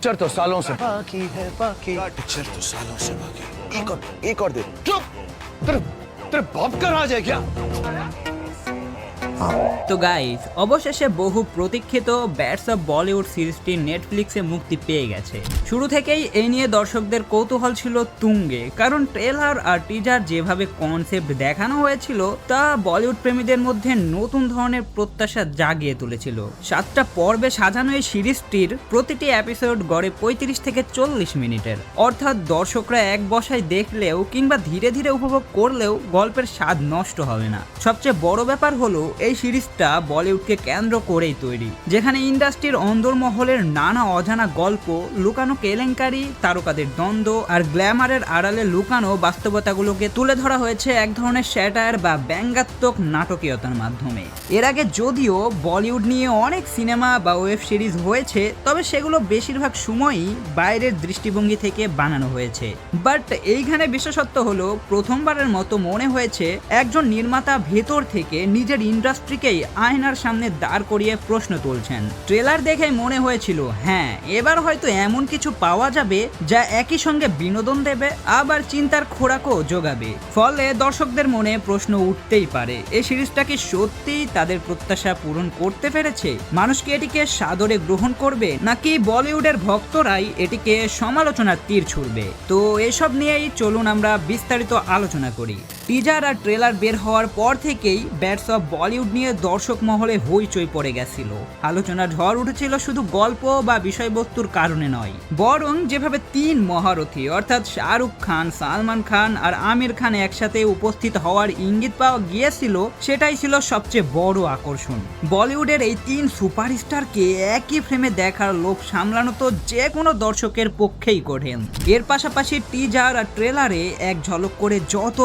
Picture तो सालों से। बाकी है बाकी। पिक्चर तो सालों से बाकी। एक और एक और दे। चुप! तेरे तेरे बाप का राज है क्या? তো গাইজ অবশেষে বহু প্রতীক্ষিত ব্যাটস অফ বলিউড সিরিজটি নেটফ্লিক্সে মুক্তি পেয়ে গেছে। শুরু থেকেই এই নিয়ে দর্শকদের কৌতূহল ছিল তুঙ্গে, কারণ ট্রেলার আর টিজার যেভাবে কনসেপ্ট দেখানো হয়েছিল, তা বলিউড প্রেমীদের মধ্যে নতুন ধরনের প্রত্যাশা জাগিয়ে তুলেছিল। সাতটা পর্বে সাজানো এই সিরিজটির প্রতিটি এপিসোড গড়ে পঁয়ত্রিশ থেকে চল্লিশ মিনিটের। অর্থাৎ দর্শকরা এক বসায় দেখলেও কিংবা ধীরে ধীরে উপভোগ করলেও গল্পের স্বাদ নষ্ট হবে না। সবচেয়ে বড় ব্যাপার হলো, এই সিরিজটা বলিউডকে কেন্দ্র করেই তৈরি, যেখানে ইন্ডাস্ট্রির অন্দরমহলের নানা অজানা গল্প, লুকানো কেলেঙ্কারি, তারকাদের দ্বন্দ্ব আর গ্ল্যামারের আড়ালে লুকানো বাস্তবতাগুলোকে তুলে ধরা হয়েছে এক ধরনের স্যাটায়ার বা ব্যঙ্গাত্মক নাটকীয়তার মাধ্যমে। এর আগে যদিও বলিউড নিয়ে অনেক সিনেমা বা ওয়েব সিরিজ হয়েছে, তবে সেগুলো বেশিরভাগ সময়ই বাইরের দৃষ্টিভঙ্গি থেকে বানানো হয়েছে। বাট এইখানে বিশেষত্ব হলো, প্রথমবারের মতো মনে হয়েছে একজন নির্মাতা ভেতর থেকে নিজের ইন্ডাস্ট্রিকেই আয়নার সামনে দাঁড় করিয়ে প্রশ্ন তুলছেন। ট্রেলার দেখে মনে হয়েছিল হ্যাঁ এবার হয়তো এমন কিছু পাওয়া যাবে যা একই সঙ্গে বিনোদন দেবে, আবার চিন্তার খোরাকও যোগাবে। ফলে দর্শকদের মনে প্রশ্ন উঠতেই পারে এই সিরিজটা কি সত্যিই তাদের প্রত্যাশা পূরণ করতে পেরেছে? মানুষ কি এটিকে সাদরে গ্রহণ করবে, নাকি বলিউডের ভক্তরাই এটিকে সমালোচনার তীর ছুড়বে? তো এসব নিয়েই চলুন আমরা বিস্তারিত আলোচনা করি। টিজার আর ট্রেলার বের হওয়ার পর থেকেই ব্যাটস অফ বলিউড নিয়ে দর্শক মহলে হইচই পড়ে গেছিল। আলোচনা ঝড় উঠেছিল শুধু গল্প বা বিষয়বস্তুর কারণে নয়, বরং যেভাবে তিন মহারথী, অর্থাৎ শাহরুখ খান, সালমান খান আর আমির খান একসাথে উপস্থিত হওয়ার ইঙ্গিত পাওয়া গিয়েছিল, সেটাই ছিল সবচেয়ে বড় আকর্ষণ। বলিউডের এই তিন সুপারস্টারকে একই ফ্রেমে দেখার লোভ সামলানো তো যে কোনো দর্শকের পক্ষেই কঠিন। এর পাশাপাশি টিজার আর ট্রেলারে এক ঝলক করে যত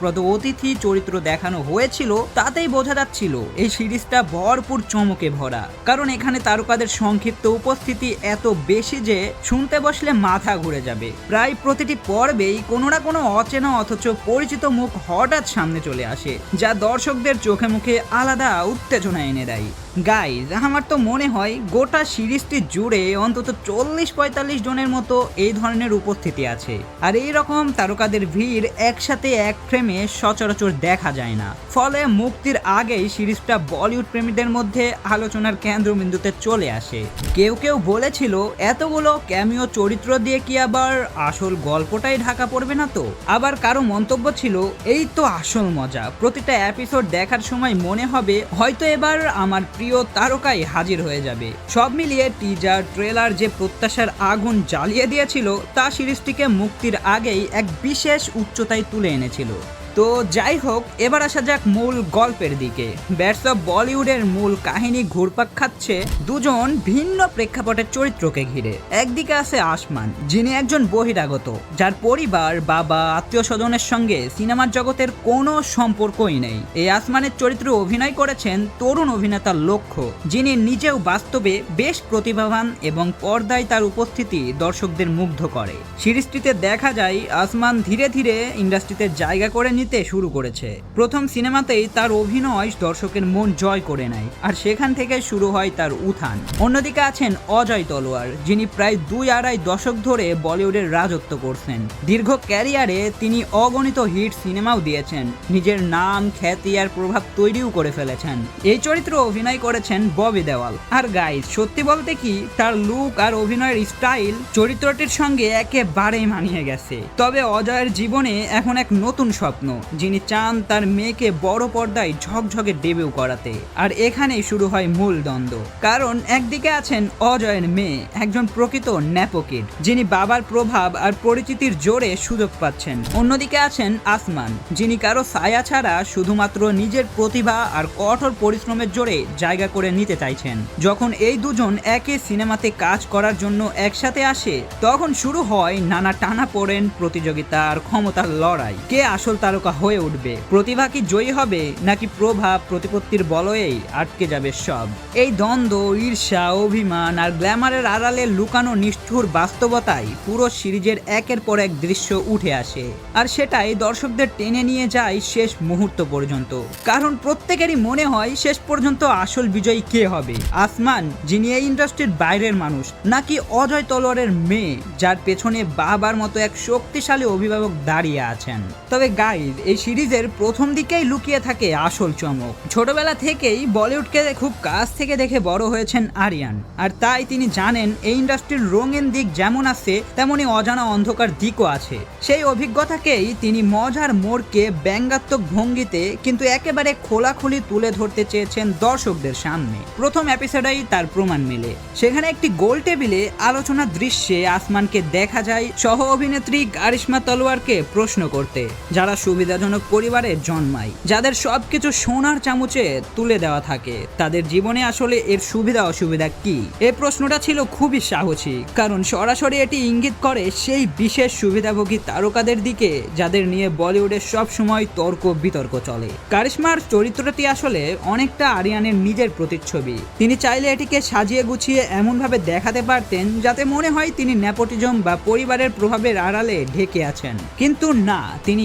চমকপ্রদ অতিথি চরিত্র দেখানো হয়েছিল, তাতেই বোঝা যাচ্ছিল এই সিরিজটা ভরপুর চমকে ভরা। কারণ এখানে তারকাদের সংক্ষিপ্ত উপস্থিতি এত বেশি যে শুনতে বসলে মাথা ঘুরে যাবে। প্রায় প্রতিটি পর্বেই কোনো না কোনো অচেনা অথচ পরিচিত মুখ হঠাৎ সামনে চলে আসে, যা দর্শকদের চোখে মুখে আলাদা উত্তেজনা এনে দেয়। গাইজ আমার তো মনে হয় গোটা সিরিজটি জুড়ে অন্তত চল্লিশ পঁয়তাল্লিশ জনের মতো এই ধরনের উপস্থিতি আছে। আর এই রকম তারকাদের ভিড় একসাথে এক ফ্রেমে সচরাচর দেখা যায় না। ফলে মুক্তির আগেই সিরিজটা বলিউড প্রেমীদের মধ্যে আলোচনার কেন্দ্রবিন্দুতে চলে আসে। কেউ কেউ বলেছিল, এতগুলো ক্যামিও চরিত্র দিয়ে কি আবার আসল গল্পটাই ঢাকা পড়বে না তো? আবার কারও মন্তব্য ছিল, এই তো আসল মজা। প্রতিটা এপিসোড দেখার সময় মনে হবে, হয়তো এবার আমার প্রিয় তারকাই হাজির হয়ে যাবে। সব মিলিয়ে টিজার ট্রেলার যে প্রত্যাশার আগুন জ্বালিয়ে দিয়েছিল, তা সিরিজটিকে মুক্তির আগেই এক বিশেষ উচ্চতায় তুলে এনেছিল। তো যাই হোক, এবার আসা যাক মূল গল্পের দিকে। ব্যাটস অফ বলিউডের মূল কাহিনী ঘুরপাক খাচ্ছে দুজন ভিন্ন প্রেক্ষাপটের চরিত্রকে ঘিরে। একদিকে আছে আসমান, যিনি একজন বহিরাগত, যার পরিবার, বাবা আত্মীয় স্বজনের সঙ্গে সিনেমার জগতের কোনো সম্পর্কই নেই। এই আসমানের চরিত্রে অভিনয় করেছেন তরুণ অভিনেতা লক্ষ্য, যিনি নিজেও বাস্তবে বেশ প্রতিভাবান এবং পর্দায় তার উপস্থিতি দর্শকদের মুগ্ধ করে। সিরিজটিতে দেখা যায়, আসমান ধীরে ধীরে ইন্ডাস্ট্রিতে জায়গা করে নিতে শুরু করেছে। প্রথম সিনেমাতেই তার অভিনয় দর্শকের মন জয় করে নেয়, আর সেখান থেকে শুরু হয় তার উত্থান। অন্যদিকে আছেন অজয় তলোয়ার, যিনি প্রায় দুই আড়াই দশক ধরে বলিউডের রাজত্ব করছেন। দীর্ঘ ক্যারিয়ারে তিনি অগণিত হিট সিনেমাও দিয়েছেন, নিজের নাম, খ্যাতি আর প্রভাব তৈরিও করে ফেলেছেন। এই চরিত্র অভিনয় করেছেন ববি দেওয়াল। আর গাইজ সত্যি বলতে কি, তার লুক আর অভিনয়ের স্টাইল চরিত্রটির সঙ্গে একেবারেই মানিয়ে গেছে। তবে অজয়ের জীবনে এখন এক নতুন স্বপ্ন। যিনি চান তার মেয়েকে বড় পর্দায় ঝকঝকে ডেবিউ করাতে। আর এখানেই শুরু হয় মূল দ্বন্দ্ব। কারণ একদিকে আছেন অজয়ের মেয়ে, একজন প্রকৃত ন্যাপোকিড, যিনি বাবার প্রভাব আর পরিচিতির জোরে সুযোগ পাচ্ছেন। অন্যদিকে আছেন আসমান, যিনি কারও ছায়া ছাড়া শুধুমাত্র নিজের প্রতিভা আর কঠোর পরিশ্রমের জোরে জায়গা করে নিতে চাইছেন। যখন এই দুজন একে সিনেমাতে কাজ করার জন্য একসাথে আসে, তখন শুরু হয় নানা টানা পড়েন প্রতিযোগিতা আর ক্ষমতার লড়াই। কে আসল তারকা তারকা হয়ে উঠবে। প্রতিভা কি জয়ী হবে, নাকি প্রভাব প্রতিপত্তির বলয়েই আটকে যাবে সব? এই দ্বন্দ্ব, ঈর্ষা, অভিমান আর গ্ল্যামারের আড়ালে লুকানো নিষ্ঠুর বাস্তবতায় পুরো সিরিজের একের পর এক দৃশ্য উঠে আসে। আর সেটাই দর্শকদের টেনে নিয়ে যায় শেষ মুহূর্ত পর্যন্ত। কারণ প্রত্যেকেরই মনে হয় শেষ পর্যন্ত আসল বিজয়ী কে হবে? আসমান, যিনি এই ইন্ডাস্ট্রির বাইরের মানুষ, নাকি অজয় তলোয়ারের মেয়ে, যার পেছনে বাবার মতো এক শক্তিশালী অভিভাবক দাঁড়িয়ে আছেন? তবে গাইজ এই সিরিজের প্রথম দিকেই লুকিয়ে থাকে আসল চমক। ছোটবেলা থেকেই বলিউডকে খুব কাছ থেকে দেখে বড় হয়েছেন আরিয়ান। আর তাই তিনি জানেন, এই ইন্ডাস্ট্রির রঙিন দিক যেমন আছে, তেমনি অজানা অন্ধকার দিকও আছে। সেই অভিজ্ঞতাকেই তিনি মজার মোড়কে ব্যঙ্গাত্মক ভঙ্গিতে কিন্তু একেবারে খোলাখুলি তুলে ধরতে চেয়েছেন দর্শকদের সামনে। প্রথম এপিসোডেই তার প্রমাণ মেলে। সেখানে একটি গোল টেবিলে আলোচনা দৃশ্যে আসমানকে দেখা যায় সহ অভিনেত্রী কারিশ্মা তলোয়ারকে প্রশ্ন করতে। যারা সুবিধাজনক পরিবারে জন্মায়, যাদের সবকিছু সোনার চামচে তুলে দেওয়া থাকে। তাদের জীবনে আসলে এর সুবিধা অসুবিধা কি? এই প্রশ্নটা ছিল খুবই সাহসী, কারণ সরাসরি এটি ইঙ্গিত করে সেই বিশেষ সুবিধাভোগী তারকাদের দিকে, যাদের নিয়ে বলিউডে সব সময় তর্ক বিতর্ক চলে। কারিশ্মার চরিত্রটি আসলে অনেকটা আরিয়ানের নিজের প্রতিচ্ছবি। তিনি চাইলে এটিকে সাজিয়ে গুছিয়ে এমনভাবে দেখাতে পারতেন, যাতে মনে হয় তিনি নেপোটিজম বা পরিবারের প্রভাবের আড়ালে ঢেকে আছেন। কিন্তু না, তিনি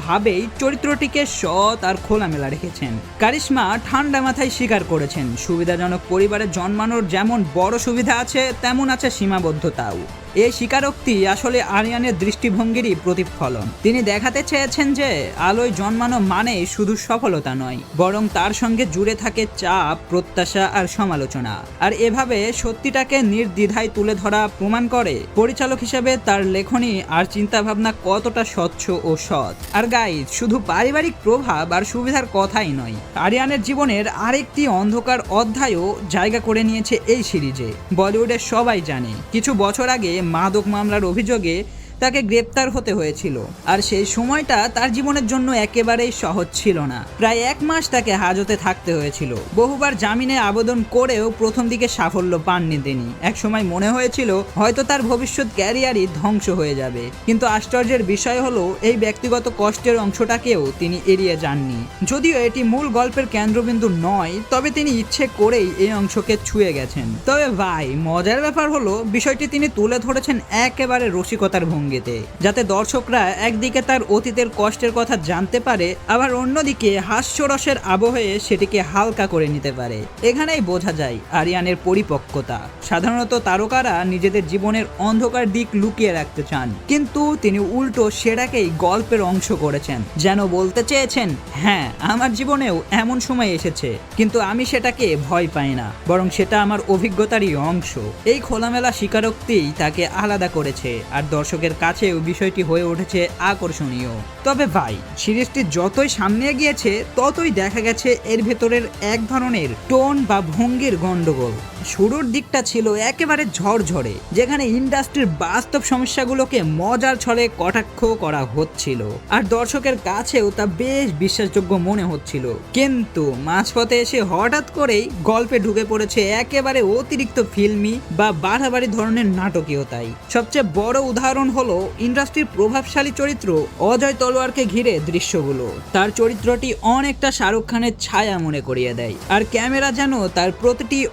ইচ্ছাকৃতভাবেই চরিত্রটিকে সৎ আর খোলামেলা রেখেছেন। কারিশ্মা ঠান্ডা মাথায় স্বীকার করেছেন। সুবিধাজনক পরিবারে জন্মানোর যেমন বড় সুবিধা আছে, তেমন আছে সীমাবদ্ধতাও। এই স্বীকারোক্তি আসলে আরিয়ানের দৃষ্টিভঙ্গিরই প্রতিফলন। তিনি দেখাতে চেয়েছেন যে, আলোয় জন্মানো মানে শুধু সফলতা নয়, বরং তার সঙ্গে জুড়ে থাকে চাপ, প্রত্যাশা আর সমালোচনা। আর এভাবে সত্যিটাকে নির্দ্বিধায় তুলে ধরা প্রমাণ করে, পরিচালক হিসেবে তার লেখনী আর চিন্তাভাবনা কতটা স্বচ্ছ ও সৎ। আর গাইজ, শুধু পারিবারিক প্রভাব আর সুবিধার কথাই নয়, আরিয়ানের জীবনের আরেকটি অন্ধকার অধ্যায়ও জায়গা করে নিয়েছে এই সিরিজে। বলিউডের সবাই জানে, কিছু বছর আগে মাদক মামলার অভিযোগে তাকে গ্রেপ্তার হতে হয়েছিল। আর সেই সময়টা তার জীবনের জন্য একেবারেই সহজ ছিল না। প্রায় এক মাস তাকে হাজতে থাকতে হয়েছিল। বহুবার জামিনে আবেদন করেও প্রথম দিকে সাফল্য পাননি তিনি। একসময় মনে হয়েছিল, হয়তো তার ভবিষ্যৎ ক্যারিয়ারই ধ্বংস হয়ে যাবে। কিন্তু আশ্চর্যের বিষয় হলো, এই ব্যক্তিগত কষ্টের অংশটাকেও তিনি এড়িয়ে যাননি। যদিও এটি মূল গল্পের কেন্দ্রবিন্দু নয়, তবে তিনি ইচ্ছে করেই এই অংশকে ছুঁয়ে গেছেন। তবে ভাই, মজার ব্যাপার হলো, বিষয়টি তিনি তুলে ধরেছেন একেবারে রসিকতার ভঙ্গিতে যাতে দর্শকরা একদিকে তার অতীতের কষ্টের কথা জানতে পারে, আবার অন্যদিকে হাস্যরসের আবহে সেটিকে হালকা করে নিতে পারে। এখানেই বোঝা যায় আরিয়ানের পরিপক্কতা। সাধারণত তারকারা নিজেদের জীবনের অন্ধকার দিক লুকিয়ে রাখতে চান। কিন্তু তিনি উল্টো সেটাকেই গল্পের অংশ করেছেন। যেন বলতে চেয়েছেন হ্যাঁ আমার জীবনেও এমন সময় এসেছে, কিন্তু আমি সেটাকে ভয় পাই না, বরং সেটা আমার অভিজ্ঞতারই অংশ। এই খোলামেলা স্বীকারোক্তিই তাকে আলাদা করেছে, আর দর্শকের কাছেও বিষয়টি হয়ে উঠেছে আকর্ষণীয়। তবে ভাই, সিরিজটি যতই সামনে গিয়েছে ততই দেখা গেছে এর ভেতরের এক ধরনের টোন বা ভঙ্গির গন্ডগোল। শুরুর দিকটা ছিল একেবারে ঝরঝরে, যেখানে ইন্ডাস্ট্রির বাস্তব সমস্যাগুলোকে মজার ছলে কটাক্ষ করা হচ্ছিল। আর দর্শকের কাছেও তা বেশ বিশ্বাসযোগ্য মনে হচ্ছিল। কিন্তু মাঝপথে এসে হঠাৎ করেই গল্পে ঢুকে পড়েছে একেবারে অতিরিক্ত ফিল্মি বা বাড়াবাড়ি ধরনের নাটকীয়তাই সবচেয়ে বড় উদাহরণ হলো ইন্ডাস্ট্রির প্রভাবশালী চরিত্র অজয় তলোয়ারকে ঘিরে দৃশ্যগুলো। তার চরিত্রটি অনেকটা শাহরুখ খানের ছায়া মনে করিয়ে দেয়। আর ক্যামেরা যেন তার প্রতিটি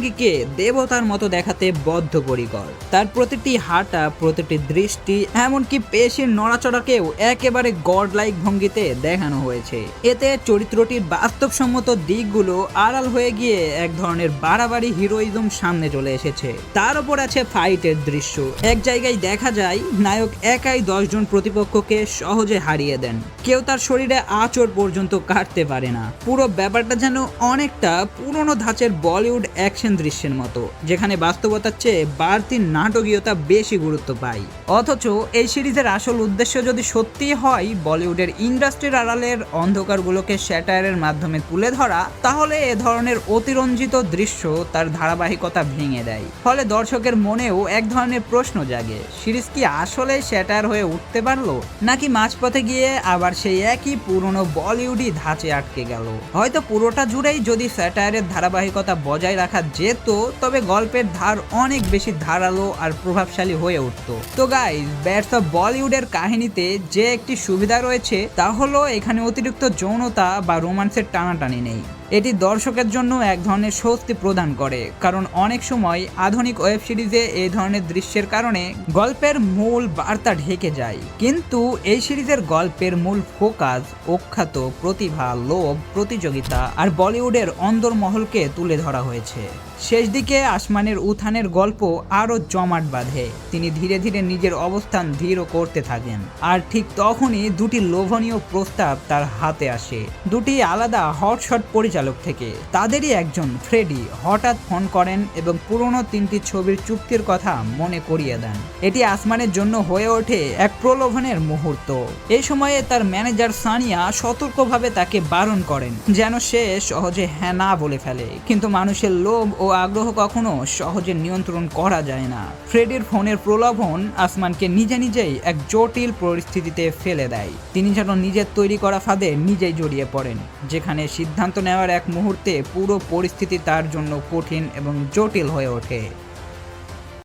অঙ্গভঙ্গিকে দেবতার মতো দেখাতে বদ্ধপরিকর। তার প্রতিটি হাঁটা, প্রতিটি দৃষ্টি, এমনকি পেশির নড়াচড়াকেও একেবারে গড লাইক ভঙ্গিতে দেখানো হয়েছে। এতে চরিত্রটির বাস্তবসম্মত দিকগুলো আড়াল হয়ে গিয়ে এক ধরনের বাড়াবাড়ি হিরোইজম সামনে চলে এসেছে। তার উপর আছে ফাইটের দৃশ্য। এক জায়গায় দেখা যায়, নায়ক একাই দশজন প্রতিপক্ষকে সহজে হারিয়ে দেন। কেউ তার শরীরে আঁচড় পর্যন্ত কাটতে পারে না। পুরো ব্যাপারটা যেন অনেকটা পুরনো ধাঁচের বলিউড অ্যাকশন দৃশ্যের মতো যেখানে বাস্তবতার চেয়ে বাড়তি নাটকীয়তা বেশি গুরুত্ব পায়। অথচ এই সিরিজের আসল উদ্দেশ্য যদি সত্যি হয়, বলিউডের ইন্ডাস্ট্রির আড়ালের অন্ধকারগুলোকে স্যাটায়ারের মাধ্যমে তুলে ধরা, তাহলে এ ধরনের অতিরঞ্জিত দৃশ্য তার ধারাবাহিকতা ভেঙে দেয়। ফলে দর্শকের মনেও এক ধরনের প্রশ্ন জাগে, সিরিজ কি আসলে স্যাটায়ার হয়ে উঠতে পারল, নাকি মাঝপথে গিয়ে আবার সেই একই পুরনো বলিউডই ধাঁচে আটকে গেল? হয়তো পুরোটা জুড়েই যদি স্যাটায়ারের ধারাবাহিকতা বজায় রাখা যেত, তবে গল্পের ধার অনেক বেশি ধারালো আর প্রভাবশালী হয়ে উঠতো। তো গাইজ ব্যাটস অফ বলিউডের কাহিনীতে যে একটি সুবিধা রয়েছে, তা হলো এখানে অতিরিক্ত যৌনতা বা রোমান্সের টানাটানি নেই। এটি দর্শকের জন্য এক ধরনের স্বস্তি প্রদান করে, কারণ অনেক সময় আধুনিক ওয়েব সিরিজে এই ধরনের দৃশ্যের কারণে গল্পের মূল বার্তা ঢেকে যায়। কিন্তু এই সিরিজের গল্পের মূল ফোকাস, অখ্যাত প্রতিভা, লোভ, প্রতিযোগিতা আর বলিউডের অন্দরমহলকে তুলে ধরা হয়েছে। শেষ দিকে আসমানের উত্থানের গল্প আরও জমাট বাঁধে। তিনি ধীরে ধীরে নিজের অবস্থান ধীর করতে থাকেন। আর ঠিক তখনই দুটি লোভনীয় প্রস্তাব তার হাতে আসে। দুটি আলাদা হটশট পরিচালক থেকে। তাদেরই একজন ফ্রেডি হঠাৎ ফোন করেন এবং পুরনো তিনটি ছবির চুক্তির কথা মনে করিয়ে দেন। এটি আসমানের জন্য হয়ে ওঠে এক প্রলোভনের মুহূর্ত। এই সময়ে তার ম্যানেজার সানিয়া সতর্কভাবে তাকে বারণ করেন, যেন সে সহজে হ্যাঁ না বলে ফেলে। কিন্তু মানুষের লোভ ও আগ্রহ কখনো সহজে নিয়ন্ত্রণ করা যায় না। ফ্রেডির ফোনের প্রলোভন আসমানকে নিজে নিজেই এক জটিল পরিস্থিতিতে ফেলে দেয়। তিনি যেন নিজের তৈরি করা ফাঁদে নিজেই জড়িয়ে পড়েন, যেখানে সিদ্ধান্ত নেওয়ার এক মুহূর্তে পুরো পরিস্থিতি তার জন্য কঠিন এবং জটিল হয়ে ওঠে।